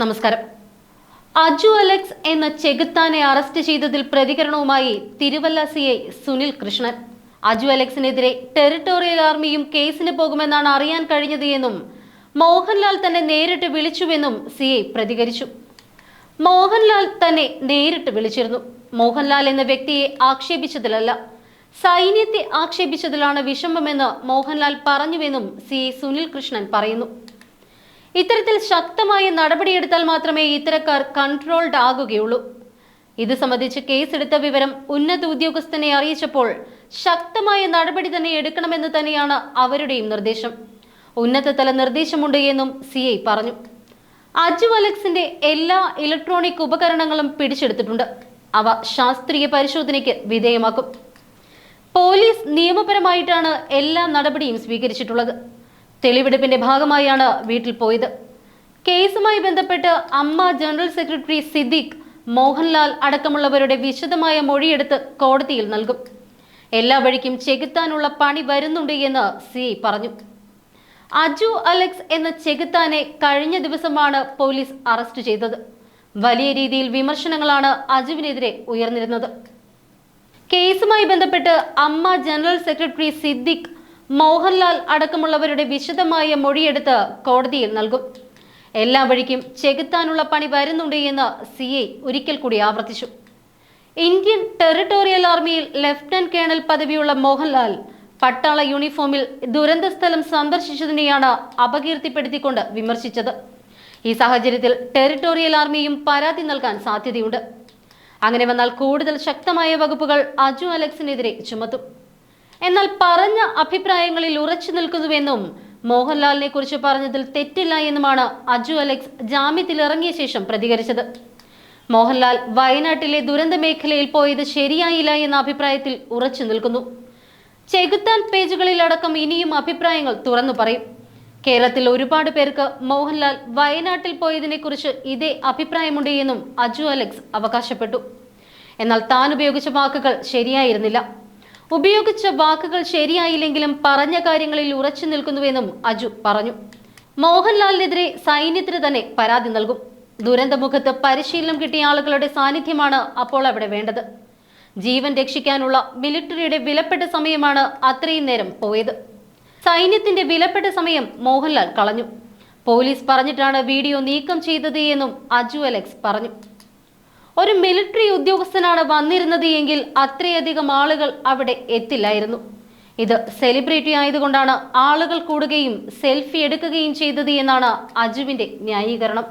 നമസ്കാരം. അജു അലക്സ് എന്ന ചെകുത്താനെ അറസ്റ്റ് ചെയ്തതിൽ പ്രതികരണവുമായി തിരുവല്ല സി ഐ സുനിൽ കൃഷ്ണൻ. അജു അലക്സിനെതിരെ ടെറിട്ടോറിയൽ ആർമിയും കേസിന് പോകുമെന്നാണ് അറിയാൻ കഴിഞ്ഞത് എന്നും മോഹൻലാൽ തന്നെ നേരിട്ട് വിളിച്ചുവെന്നും സി ഐ പ്രതികരിച്ചു. മോഹൻലാൽ തന്നെ നേരിട്ട് വിളിച്ചിരുന്നു. മോഹൻലാൽ എന്ന വ്യക്തിയെ ആക്ഷേപിച്ചതിലല്ല. സൈന്യത്തെ ആക്ഷേപിച്ചതിലാണ് വിഷമമെന്ന് മോഹൻലാൽ പറഞ്ഞുവെന്നും സി സുനിൽ കൃഷ്ണൻ പറയുന്നു. ഇത്തരത്തിൽ ശക്തമായ നടപടിയെടുത്താൽ മാത്രമേ ഇത്തരക്കാർ കൺട്രോൾഡ് ആകുകയുള്ളൂ. ഇത് സംബന്ധിച്ച് കേസെടുത്ത വിവരം ഉന്നത ഉദ്യോഗസ്ഥനെ അറിയിച്ചപ്പോൾ ശക്തമായ നടപടി തന്നെ എടുക്കണമെന്ന് തന്നെയാണ് അവരുടെയും നിർദ്ദേശം. ഉന്നതതല നിർദ്ദേശമുണ്ട് എന്നും സി ഐ പറഞ്ഞു. അജു അലക്സിന്റെ എല്ലാ ഇലക്ട്രോണിക് ഉപകരണങ്ങളും പിടിച്ചെടുത്തിട്ടുണ്ട്. അവ ശാസ്ത്രീയ പരിശോധനയ്ക്ക് വിധേയമാക്കും. പോലീസ് നിയമപരമായിട്ടാണ് എല്ലാ നടപടിയും സ്വീകരിച്ചിട്ടുള്ളത്. തെളിവെടുപ്പിന്റെ ഭാഗമായാണ് വീട്ടിൽ പോയത്. കേസുമായി ബന്ധപ്പെട്ട് അമ്മ ജനറൽ സെക്രട്ടറി സിദ്ദിഖ് മോഹൻലാൽ അടക്കമുള്ളവരുടെ വിശദമായ മൊഴിയെടുത്ത് കോടതിയിൽ നൽകും. എല്ലാ വഴിക്കും ചെകുത്താനുള്ള പണി വരുന്നുണ്ട് എന്ന് സി പറഞ്ഞു. അജു അലക്സ് എന്ന ചെകുത്താനെ കഴിഞ്ഞ ദിവസമാണ് പോലീസ് അറസ്റ്റ് ചെയ്തത്. വലിയ രീതിയിൽ വിമർശനങ്ങളാണ് അജുവിനെതിരെ ഉയർന്നിരുന്നത്. കേസുമായി ബന്ധപ്പെട്ട് അമ്മ ജനറൽ സെക്രട്ടറി സിദ്ദിഖ് മോഹൻലാൽ അടക്കമുള്ളവരുടെ വിശദമായ മൊഴിയെടുത്ത് കോടതിയിൽ നൽകും. എല്ലാ വഴിക്കും ചെകുത്താനുള്ള പണി വരുന്നുണ്ട് എന്ന് സി ഐ ഒരിക്കൽ കൂടി ആവർത്തിച്ചു. ഇന്ത്യൻ ടെറിട്ടോറിയൽ ആർമിയിൽ ലഫ്റ്റനന്റ് കേണൽ പദവിയുള്ള മോഹൻലാൽ പട്ടാള യൂണിഫോമിൽ ദുരന്ത സ്ഥലം സന്ദർശിച്ചതിനെയാണ് അപകീർത്തിപ്പെടുത്തിക്കൊണ്ട് വിമർശിച്ചത്. ഈ സാഹചര്യത്തിൽ ടെറിട്ടോറിയൽ ആർമിയും പരാതി നൽകാൻ സാധ്യതയുണ്ട്. അങ്ങനെ വന്നാൽ കൂടുതൽ ശക്തമായ വകുപ്പുകൾ അജു അലക്സിനെതിരെ ചുമത്തും. എന്നാൽ പറഞ്ഞ അഭിപ്രായങ്ങളിൽ ഉറച്ചു നിൽക്കുന്നുവെന്നും മോഹൻലാലിനെ കുറിച്ച് പറഞ്ഞതിൽ തെറ്റില്ല എന്നുമാണ് അജു അലക്സ് ജാമ്യത്തിൽ ഇറങ്ങിയ ശേഷം പ്രതികരിച്ചത്. മോഹൻലാൽ വയനാട്ടിലെ ദുരന്ത മേഖലയിൽ പോയത് ശരിയായില്ല എന്ന അഭിപ്രായത്തിൽ ഉറച്ചു നിൽക്കുന്നു. ചെകുത്താൻ പേജുകളിലടക്കം ഇനിയും അഭിപ്രായങ്ങൾ തുറന്നു പറയും. കേരളത്തിൽ ഒരുപാട് പേർക്ക് മോഹൻലാൽ വയനാട്ടിൽ പോയതിനെക്കുറിച്ച് ഇതേ അഭിപ്രായമുണ്ട് എന്നും അജു അലക്സ് അവകാശപ്പെട്ടു. എന്നാൽ താൻ ഉപയോഗിച്ച വാക്കുകൾ ശരിയായിരുന്നില്ല. ഉപയോഗിച്ച വാക്കുകൾ ശരിയായില്ലെങ്കിലും പറഞ്ഞ കാര്യങ്ങളിൽ ഉറച്ചു നിൽക്കുന്നുവെന്നും അജു പറഞ്ഞു. മോഹൻലാലിനെതിരെ സൈന്യത്തിന് തന്നെ പരാതി നൽകും. ദുരന്തമുഖത്ത് പരിശീലനം കിട്ടിയ ആളുകളുടെ സാന്നിധ്യമാണ് അപ്പോൾ അവിടെ വേണ്ടത്. ജീവൻ രക്ഷിക്കാനുള്ള മിലിറ്ററിയുടെ വിലപ്പെട്ട സമയമാണ് അത്രയും നേരം പോയത്. സൈന്യത്തിന്റെ വിലപ്പെട്ട സമയം മോഹൻലാൽ കളഞ്ഞു. പോലീസ് പറഞ്ഞിട്ടാണ് വീഡിയോ നീക്കം ചെയ്തത് എന്നും അജു അലക്സ് പറഞ്ഞു. ഒരു മിലിറ്ററി ഉദ്യോഗസ്ഥനാണ് വന്നിരുന്നത് എങ്കിൽ അത്രയധികം ആളുകൾ അവിടെ എത്തില്ലായിരുന്നു. ഇത് സെലിബ്രിറ്റി ആയതുകൊണ്ടാണ് ആളുകൾ കൂടുകയും സെൽഫി എടുക്കുകയും ചെയ്തത് എന്നാണ് അജുവിന്റെ ന്യായീകരണം.